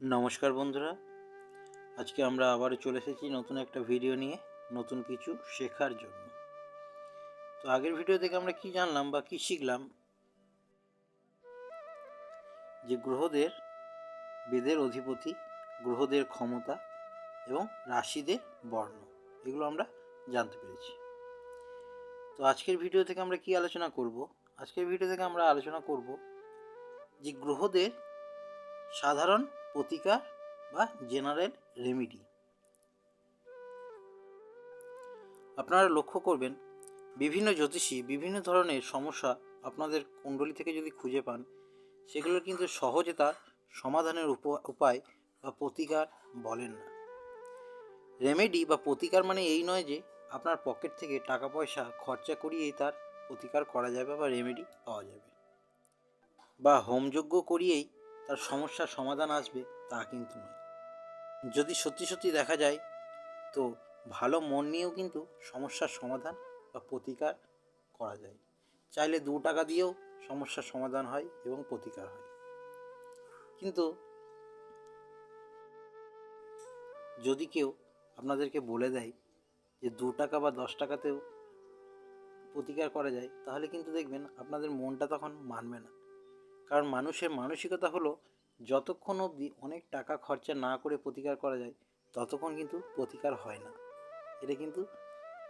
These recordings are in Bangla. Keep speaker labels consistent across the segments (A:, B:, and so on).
A: নমস্কার বন্ধুরা। আজকে আমরা আবারও চলে এসেছি নতুন একটা ভিডিও নিয়ে, নতুন কিছু শেখার জন্য। তো আগের ভিডিও থেকে আমরা কি জানলাম বা কি শিখলাম? যে গ্রহদের, বেদের অধিপতি, গ্রহদের ক্ষমতা এবং রাশিদের বর্ণ, এগুলো আমরা জানতে পেরেছি। তো আজকের ভিডিও থেকে আমরা কি আলোচনা করব? আজকের ভিডিও থেকে আমরা আলোচনা করব যে গ্রহদের সাধারণ প্রতিকার বা জেনারেল রেমিডি। আপনারা লক্ষ্য করবেন, বিভিন্ন জ্যোতিষী বিভিন্ন ধরনের সমস্যা আপনাদের কুণ্ডলী থেকে যদি খুঁজে পান সেগুলোর কিন্তু সহজে তার সমাধানের উপ- উপায় বা প্রতিকার বলেন না। রেমেডি বা প্রতিকার মানে এই নয় যে, আপনার পকেট থেকে টাকা পয়সা খরচা করিয়েই তার প্রতিকার করা যাবে বা রেমেডি পাওয়া যাবে। বা হোমযজ্ঞ করিয়েই তার সমস্যার সমাধান আসবে তা কিন্তু নয়। যদি সত্যি সত্যি দেখা যায়, তো ভালো মন নিয়েও কিন্তু সমস্যার সমাধান বা প্রতিকার করা যায়। চাইলে দু টাকা দিয়েও সমস্যার সমাধান হয় এবং প্রতিকার হয়। কিন্তু যদি কেউ আপনাদেরকে বলে দেয় যে দু টাকা বা দশ টাকাতেও প্রতিকার করা যায়, তাহলে কিন্তু দেখবেন আপনাদের মনটা তখন মানবে না। কারণ মানুষের মানসিকতা হলো, যতক্ষণ অবধি অনেক টাকা খরচা না করে প্রতিকার করা যায়, ততক্ষণ কিন্তু প্রতিকার হয় না। এটা কিন্তু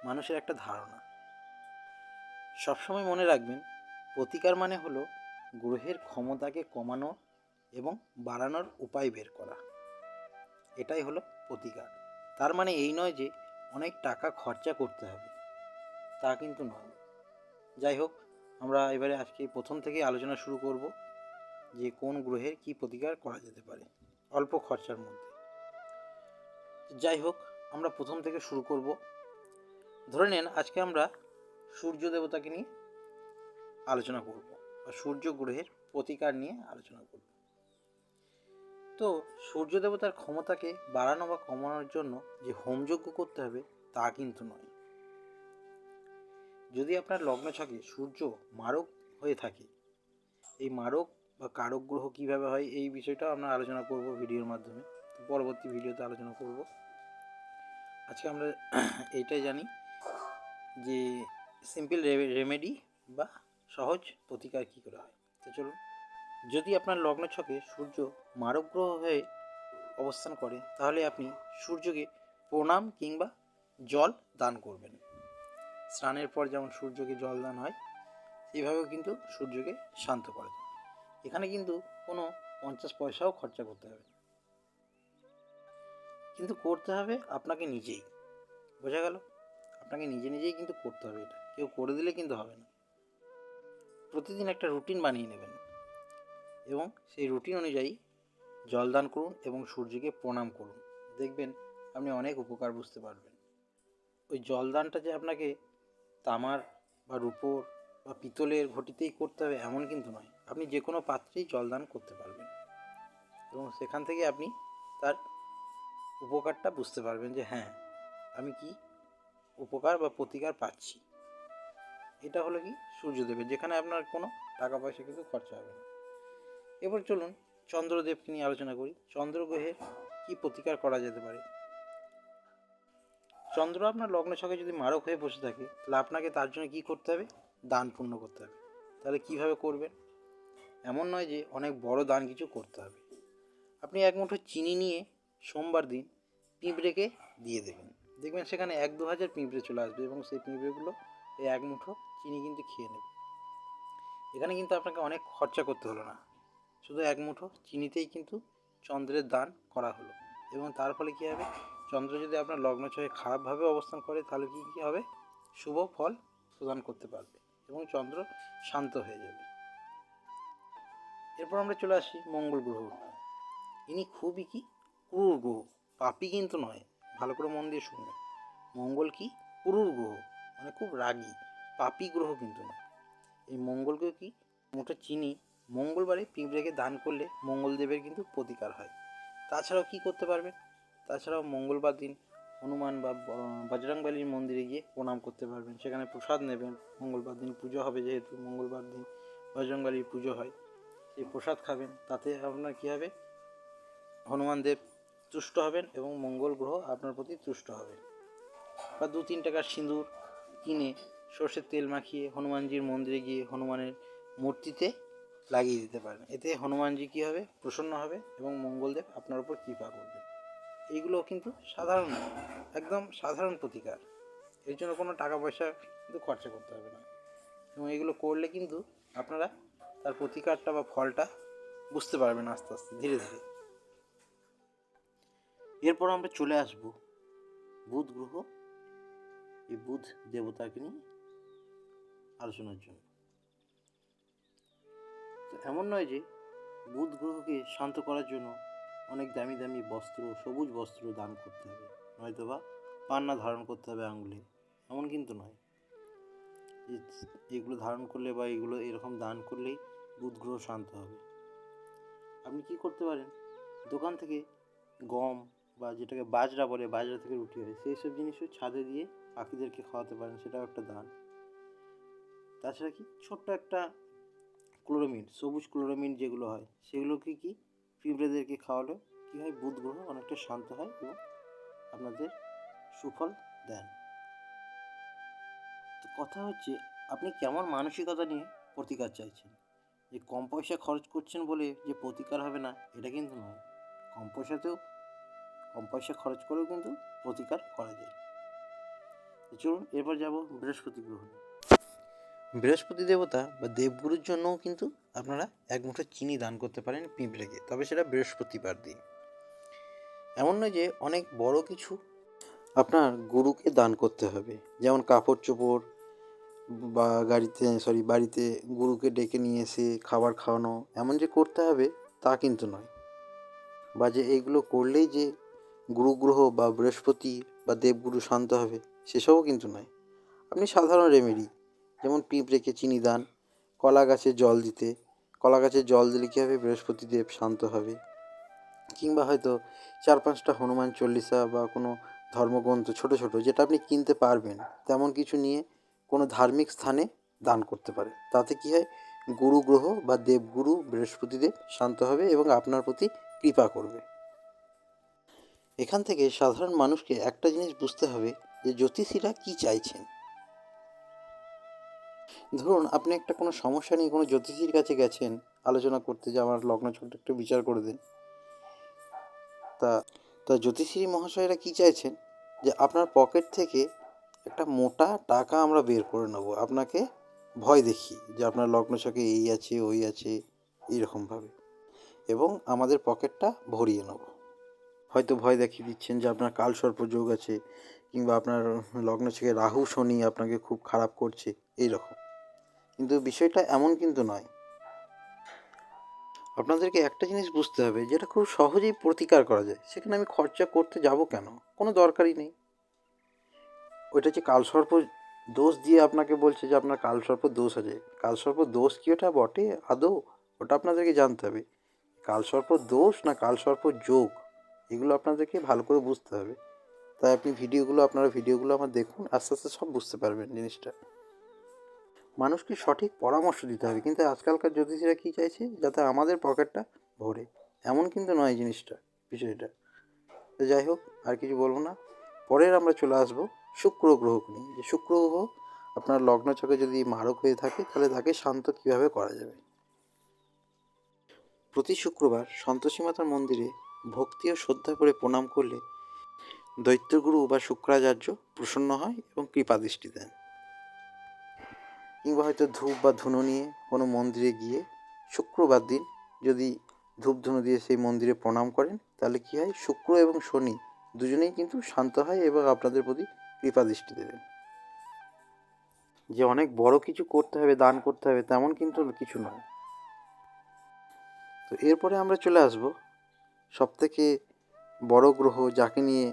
A: মানুষের একটা ধারণা। সবসময় মনে রাখবেন, প্রতিকার মানে হলো গ্রহের ক্ষমতাকে কমানো এবং বাড়ানোর উপায় বের করা। এটাই হলো প্রতিকার। তার মানে এই নয় যে অনেক টাকা খরচা করতে হবে। তা কিন্তু নয়। যাই হোক, আমরা এবারে আজকে প্রথম থেকে আলোচনা শুরু করব। যে কোন গ্রহের কি প্রতিকার করা যেতে পারে, অল্প খরচার মধ্যে। যাই হোক, আমরা প্রথম থেকে শুরু করব। ধরে নেন, আজকে আমরা সূর্য দেবতাকে নিয়ে আলোচনা করব বা সূর্য গ্রহের প্রতিকার নিয়ে আলোচনা করব। তো সূর্য দেবতার ক্ষমতাকে বাড়ানো বা কমানোর জন্য যে হোমযজ্ঞ করতে হবে তা কিন্তু নয়। যদি আপনার লগ্ন ছকে সূর্য মারক হয়ে থাকে, এই মারক বা কারক গ্রহ কীভাবে হয় এই বিষয়টাও আমরা আলোচনা করব ভিডিওর মাধ্যমে। পরবর্তী ভিডিওতে আলোচনা করব। আজকে আমরা এইটাই জানি যে সিম্পল রেমেডি বা সহজ প্রতিকার কী করে হয়। তো চলুন, যদি আপনার লগ্ন ছকে সূর্য মারক গ্রহ হয়ে অবস্থান করে, তাহলে আপনি সূর্যকে প্রণাম কিংবা জল দান করবেন। স্নানের পর যেমন সূর্যকে জল দান হয় এইভাবেও কিন্তু সূর্যকে শান্ত করা যায় এখানে কিন্তু কোনো পঞ্চাশ পয়সাও খরচা করতে হবে কিন্তু করতে হবে আপনাকে নিজেই। বোঝা গেল? আপনাকে নিজে নিজেই কিন্তু করতে হবে এটা। কেউ করে দিলে কিন্তু হবে না। প্রতিদিন একটা রুটিন বানিয়ে নেবেন। এবং সেই রুটিন অনুযায়ী জলদান করুন এবং সূর্যকে প্রণাম করুন। দেখবেন আপনি অনেক উপকার বুঝতে পারবেন। ওই জলদানটা যে আপনাকে তামার বা রূপোর বা পিতলের ঘটিতেই করতে হবে এমন কিন্তু নয়। আপনি যে কোনো পাত্রেই জলদান করতে পারবেন। এবং সেখান থেকে আপনি তার উপকারটা বুঝতে পারবেন যে হ্যাঁ আমি কি উপকার বা প্রতিকার পাচ্ছি। এটা হলো কি? সূর্যদেবের, যেখানে আপনার কোনো টাকা পয়সা কিন্তু খরচা হবে না। এবার চলুন চন্দ্রদেবকে নিয়ে আলোচনা করি। চন্দ্রগ্রহের কি প্রতিকার করা যেতে পারে? চন্দ্র আপনার লগ্ন ছকে যদি মারক হয়ে বসে থাকে, তাহলে আপনাকে তার জন্য কী করতে হবে? দান পূর্ণ করতে হবে। তাহলে কীভাবে করবেন? এমন নয় যে অনেক বড় দান কিছু করতে হবে। আপনি এক মুঠো চিনি নিয়ে সোমবার দিন পিঁপড়েকে দিয়ে দেবেন। দেখবেন সেখানে এক দু হাজার পিঁপড়ে চলে আসবে এবং সেই পিঁপড়েগুলো এই এক মুঠো চিনি কিন্তু খেয়ে নেবে। এখানে কিন্তু আপনাকে অনেক খরচা করতে হলো না। শুধু এক মুঠো চিনিতেই কিন্তু চন্দ্রের দান করা হলো। এবং তার ফলে কী হবে? চন্দ্র যদি আপনার লগ্ন ছয়ে খারাপভাবে অবস্থান করে, তাহলে কী কী হবে? শুভ ফল প্রদান করতে পারবে। এবং চন্দ্র শান্ত হয়ে যাবে। এরপর আমরা চলে আসি মঙ্গল গ্রহ ইনি খুবই কি? ক্রূর গ্রহ। পাপি কিন্তু নয়, ভালো করে মন দিয়ে শুনবেন। মঙ্গল কি? ক্রূর গ্রহ মানে খুব রাগী, পাপি গ্রহ কিন্তু নয়। এই মঙ্গলকে কি? মোটা চিনি, মঙ্গলবারে পিঁপড়েকে দান করলে মঙ্গলদেবের কিন্তু প্রতিকার হয়। তাছাড়াও কি করতে পারবেন? তাছাড়াও মঙ্গলবার দিন হনুমান বা বজরংবলীর মন্দিরে গিয়ে প্রণাম করতে পারবেন। সেখানে প্রসাদ নেবেন। মঙ্গলবার দিন পুজো হবে যেহেতু, মঙ্গলবার দিন বজরংবলীর পুজো হয়। সেই প্রসাদ খাবেন। তাতে আপনার কী হবে? হনুমান দেব তুষ্ট হবেন এবং মঙ্গল গ্রহ আপনার প্রতি তুষ্ট হবে। বা দু তিন টাকার সিঁদুর কিনে সর্ষের তেল মাখিয়ে হনুমানজির মন্দিরে গিয়ে হনুমানের মূর্তিতে লাগিয়ে দিতে পারেন এতে হনুমানজি কী হবে? প্রসন্ন হবে এবং মঙ্গলদেব আপনার উপর কৃপা করবেন এইগুলো কিন্তু সাধারণ, একদম সাধারণ প্রতিকার। এর জন্য কোনো টাকা পয়সা কিন্তু খরচা করতে হবে না। এবং এগুলো করলে কিন্তু আপনারা তার প্রতিকারটা বা ফলটা বুঝতে পারবেন আস্তে আস্তে, ধীরে ধীরে। এরপর আমরা চলে আসব বুধ গ্রহ। এই বুধ দেবতাকে নিয়ে আলোচনার জন্য। তো এমন নয় যে বুধ গ্রহকে শান্ত করার জন্য অনেক দামি দামি বস্ত্র, সবুজ বস্ত্র দান করতে হবে। নয়তো বা পান্না ধারণ করতে হবে আঙুলে। এমন কিন্তু নয়। এগুলো ধারণ করলে বা এগুলো এরকম দান করলেই বুধ গ্রহ শান্ত হবে। আপনি কি করতে পারেন? দোকান থেকে গম বা যেটাকে বাজরা বলে, বাজরা থেকে রুটি হয়, সেই সব জিনিসও ছাদে দিয়ে পাখিদেরকে খাওয়াতে পারেন, সেটাও একটা দান। তাছাড়া কি ছোট্ট একটা ক্লোরোমিন, সবুজ ক্লোরোমিন যেগুলো হয়, সেগুলোকে কি পিঁপড়েদেরকে খাওয়ালে কী হয়? বুধ গ্রহ অনেকটা শান্ত হয় এবং আপনাদের সুফল দেন। তো কথা হচ্ছে, আপনি কেমন মানসিকতা নিয়ে প্রতিকার চাইছেন? যে কম পয়সা খরচ করছেন বলে যে প্রতিকার হবে না, এটা কিন্তু নয়। কম পয়সাতেও, কম পয়সা খরচ করেও কিন্তু প্রতিকার করা যায়। চলুন, এরপর যাব বৃহস্পতি গ্রহ নিয়ে। বৃহস্পতি দেবতা বা দেবগুরুর জন্যও কিন্তু আপনারা এক মুঠো চিনি দান করতে পারেন পিঁপড়েকে, তবে সেটা বৃহস্পতিবার দিন। এমন নয় যে অনেক বড় কিছু আপনার গুরুকে দান করতে হবে। যেমন কাপড় চোপড় বা গাড়িতে সরি বাড়িতে গুরুকে ডেকে নিয়ে এসে খাবার খাওয়ানো, এমন যে করতে হবে তা কিন্তু নয়। বা যে এইগুলো করলেই যে গুরু গ্রহ বা বৃহস্পতি বা দেবগুরু শান্ত হবে, সেসবও কিন্তু নয়। আপনি সাধারণ রেমেডি যেমন পিঁপড়েকে চিনি দান, কলা গাছে জল দিতে, কলা গাছে জল দিলে কী হবে? বৃহস্পতি দেব শান্ত হবে। কিংবা হয়তো চার পাঁচটা হনুমান চল্লিশা বা কোনো ধর্মগ্রন্থ ছোট ছোট যেটা আপনি কিনতে পারবেন, তেমন কিছু নিয়ে কোনো ধার্মিক স্থানে দান করতে পারে। তাতে কী হয়? গুরু গ্রহ বা দেবগুরু বৃহস্পতিদেব শান্ত হবে এবং আপনার প্রতি কৃপা করবে। এখান থেকে সাধারণ মানুষকে একটা জিনিস বুঝতে হবে যে জ্যোতিষীরা কি চাইছেন। ধরুন, আপনি একটা কোনো সমস্যা নিয়ে কোনো জ্যোতিষীর কাছে গেছেন, আলোচনা করতে যে আমার লগ্ন ছোট একটু বিচার করে দিন। তা তা জ্যোতিষী মহাশয়রা কি চাইছেন? যে আপনার পকেট থেকে একটা মোটা টাকা আমরা বের করে নেব, আপনাকে ভয় দেখি যে আপনার লগ্ন ছকে এই আছে, ওই আছে, এইরকমভাবে। এবং আমাদের পকেটটা ভরিয়ে নেব। হয়তো ভয় দেখিয়ে দিচ্ছেন যে আপনার কালসর্প যোগ আছে, কিংবা আপনার লগ্ন থেকে রাহু শনি আপনাকে খুব খারাপ করছে এই রকম কিন্তু বিষয়টা এমন কিন্তু নয়। আপনাদেরকে একটা জিনিস বুঝতে হবে, যেটা খুব সহজেই প্রতিকার করা যায়, সেখানে আমি খরচা করতে যাব কেন? কোনো দরকারই নেই। ওইটা যে কালসর্প দোষ দিয়ে আপনাকে বলছে যে আপনার কালসর্প দোষ আছে। কালসর্প দোষ কি ওটা বটে? আদৌ? ওটা আপনাদেরকে জানতে হবে। কালসর্প দোষ না কালসর্প যোগ? এগুলো আপনাদেরকে ভালো করে বুঝতে হবে। তাই আপনি ভিডিওগুলো, আপনারা ভিডিওগুলো আমার দেখুন, আস্তে আস্তে সব বুঝতে পারবেন জিনিসটা। মানুষকে সঠিক পরামর্শ দিতে হবে। কিন্তু আজকালকার জ্যোতিষীরা কী চাইছে? যাতে আমাদের পকেটটা ভরে। এমন কিন্তু নয় জিনিসটা, বিষয়টা। তো যাই হোক, আর কিছু বলব না। পরের আমরা চলে আসব শুক্র গ্রহকে নিয়ে। যে শুক্র গ্রহ আপনার লগ্ন চকে যদি মারক হয়ে থাকে, তাহলে তাকে শান্ত কীভাবে করা যাবে? প্রতি শুক্রবার সন্তোষী মাতার মন্দিরে ভক্তি ও শ্রদ্ধা করে প্রণাম করলে দৈত্যগুরু বা শুক্রাচার্য প্রসন্ন হয় এবং কৃপা দৃষ্টি দেন। কিংবা হয়তো ধূপ বা ধুনো নিয়ে কোনো মন্দিরে গিয়ে শুক্রবার দিন যদি ধূপ ধুনো দিয়ে সেই মন্দিরে প্রণাম করেন, তাহলে কী হয়? শুক্র এবং শনি দুজনেই কিন্তু শান্ত হয় এবং আপনাদের প্রতি কৃপা দৃষ্টি দেবেন। যে অনেক বড় কিছু করতে হবে, দান করতে হবে, তেমন কিন্তু কিছু নয়। তো এরপরে আমরা চলে আসব সবথেকে বড় গ্রহ, যাকে নিয়ে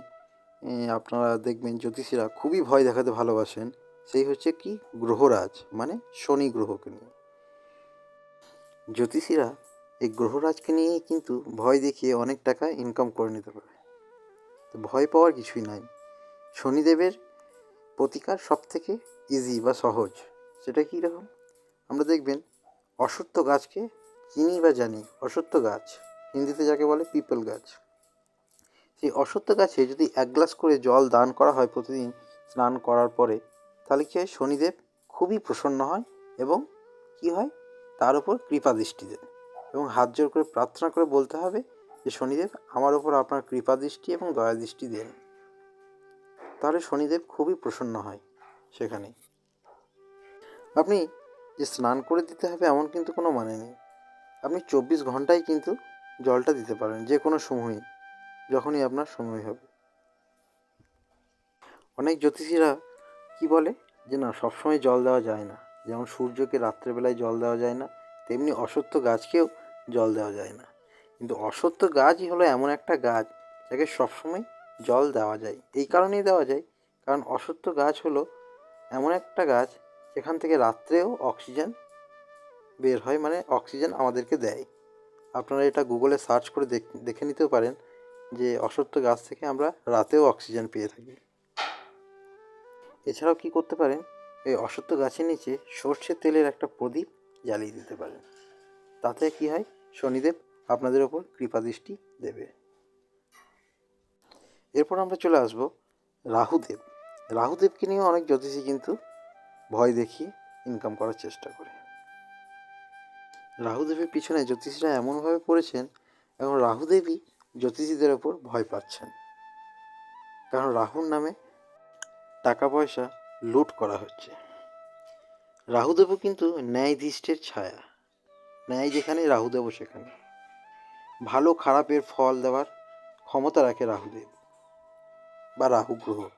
A: আপনারা দেখবেন জ্যোতিষীরা খুবই ভয় দেখাতে ভালোবাসেন। সেই হচ্ছে কি? গ্রহরাজ মানে শনি গ্রহকে নিয়ে। জ্যোতিষীরা এই গ্রহরাজকে নিয়েই কিন্তু ভয় দেখিয়ে অনেক টাকা ইনকাম করে নিতে পারে। তো ভয় পাওয়ার কিছুই নাই। শনিদেবের প্রতিকার সব থেকে ইজি বা সহজ, সেটা কী রকম? আমরা দেখবেন অসত্য গাছকে চিনি বা জানি, অসত্য গাছ, হিন্দিতে যাকে বলে পিপল গাছ। সেই অশ্বত্থ গাছে যদি এক গ্লাস করে জল দান করা হয় প্রতিদিন, স্নান করার পরে তাহলে কী হয়? শনিদেব খুবই প্রসন্ন হয় এবং কী হয়? তার উপর কৃপা দৃষ্টি দেন এবং হাত জোর করে প্রার্থনা করে বলতে হবে যে, শনিদেব, আমার ওপর আপনার কৃপা দৃষ্টি এবং দয়া দৃষ্টি দেন। তাহলে শনিদেব খুবই প্রসন্ন হয় সেখানে। আপনি যে স্নান করে দিতে হবে এমন কিন্তু কোনো মানে নেই। আপনি চব্বিশ ঘন্টায় কিন্তু জলটা দিতে পারেন যে কোনো সময়ই, যখনই আপনার সময় হবে। অনেক জ্যোতিষীরা কি বলে? যে না, সবসময় জল দেওয়া যায় না। যেমন সূর্যকে রাত্রেবেলায় জল দেওয়া যায় না, তেমনি অসত্য গাছকেও জল দেওয়া যায় না। কিন্তু অসত্য গাছই হলো এমন একটা গাছ যাকে সবসময় জল দেওয়া যায়। এই কারণেই দেওয়া যায়। কারণ অসত্য গাছ হলো এমন একটা গাছ যেখান থেকে রাত্রেও অক্সিজেন বের হয় মানে অক্সিজেন আমাদেরকে দেয়। আপনারা এটা গুগলে সার্চ করে দেখে নিতেও পারেন যে অসত্য গাছ থেকে আমরা রাতেও অক্সিজেন পেয়ে থাকি। এছাড়াও কি করতে পারেন এই অশ্বত্থ গাছের নিচে সর্ষের তেলের একটা প্রদীপ জ্বালিয়ে দিতে পারেন তাতে কি হয়? শনিদেব আপনাদের ওপর কৃপা দৃষ্টি দেবে। এরপর আমরা চলে আসব রাহুদেব। রাহুদেবকে নিয়ে অনেক জ্যোতিষী কিন্তু ভয় দেখিয়ে ইনকাম করার চেষ্টা করে। রাহুদেবের পিছনে জ্যোতিষীরা এমনভাবে পড়েছেন এবং রাহুদেবই জ্যোতিষীদের ওপর ভয় পাচ্ছেন। কারণ রাহুর নামে টাকা পয়সা লুট করা হচ্ছে। রাহুদেবও কিন্তু ন্যায়াধীষ্টের ছায়া। ন্যায় যেখানে, রাহুদেবও সেখানে। ভালো, খারাপের ফল দেওয়ার ক্ষমতা রাখে রাহুদেব বা রাহু গ্রহ।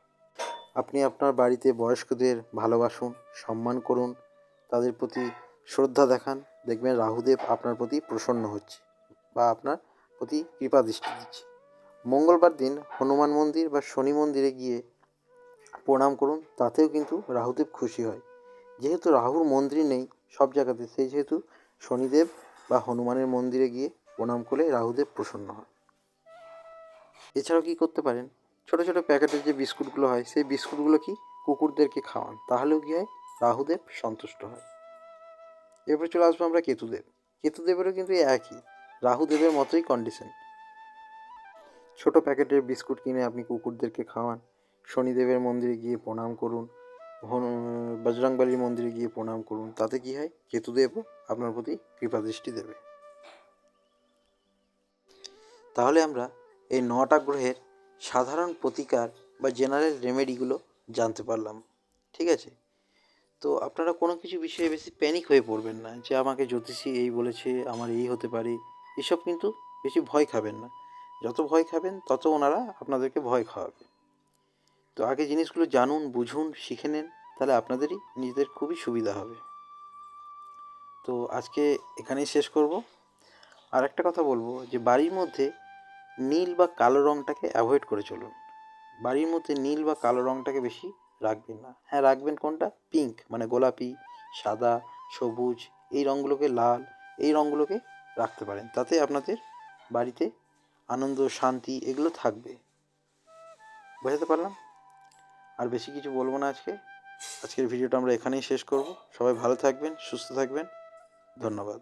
A: আপনি আপনার বাড়িতে বয়স্কদের ভালোবাসুন, সম্মান করুন, তাদের প্রতি শ্রদ্ধা দেখান, দেখবেন রাহুদেব আপনার প্রতি প্রসন্ন হচ্ছে বা আপনার প্রতি কৃপা দৃষ্টি দিচ্ছে। মঙ্গলবার দিন হনুমান মন্দির বা শনি মন্দিরে গিয়ে প্রণাম করুন, তাতেও কিন্তু রাহুদেব খুশি হয়। যেহেতু রাহুর মন্দির নেই সব জায়গাতে, সেই যেহেতু শনিদেব বা হনুমানের মন্দিরে গিয়ে প্রণাম করলে রাহুদেব প্রসন্ন হয়। এছাড়াও কি করতে পারেন? ছোটো ছোটো প্যাকেটের যে বিস্কুটগুলো হয়, সেই বিস্কুটগুলো কি কুকুরদেরকে খাওয়ান? তাহলেও কী হয়? রাহুদেব সন্তুষ্ট হয়। এরপর চলে আসব আমরা কেতুদেব। কেতুদেবেরও কিন্তু একই, রাহুদেবের মতোই কন্ডিশন ছোট প্যাকেটের বিস্কুট কিনে আপনি কুকুরদেরকে খাওয়ান শনিদেবের মন্দিরে গিয়ে প্রণাম করুন বজরংবলীর মন্দিরে গিয়ে প্রণাম করুন, তাতে কি হয়? কেতুদেবও আপনার প্রতি কৃপা দৃষ্টি দেবে। তাহলে আমরা এই নটা গ্রহের সাধারণ প্রতিকার বা জেনারেল রেমেডিগুলো জানতে পারলাম, ঠিক আছে? তো আপনারা কোনো কিছু বিষয়ে বেশি প্যানিক হয়ে পড়বেন না, যে আমাকে জ্যোতিষী এই বলেছে, আমার এই হতে পারে, এসব কিন্তু বেশি ভয় খাবেন না। যত ভয় খাবেন, তত ওনারা আপনাদেরকে ভয় খাওয়াবে। তো আগে জিনিসগুলো জানুন, বুঝুন, শিখে নেন, তাহলে আপনাদেরই নিজেদের খুবই সুবিধা হবে। তো আজকে এখানেই শেষ করব। আর একটা কথা বলব যে বাড়ির মধ্যে নীল বা কালো রঙটাকে অ্যাভয়েড করে চলুন। বাড়ির মধ্যে নীল বা কালো রঙটাকে বেশি রাখবেন না। হ্যাঁ রাখবেন কোনটা? পিঙ্ক মানে গোলাপি, সাদা, সবুজ, এই রঙগুলোকে লাল, এই রঙগুলোকে রাখতে পারেন। তাতে আপনাদের বাড়িতে আনন্দ, শান্তি এগুলো থাকবে। বোঝাতে পারলাম? আর বেশি কিছু বলব না আজকে। আজকের ভিডিওটা আমরা এখানেই শেষ করব। সবাই ভালো থাকবেন, সুস্থ থাকবেন। ধন্যবাদ।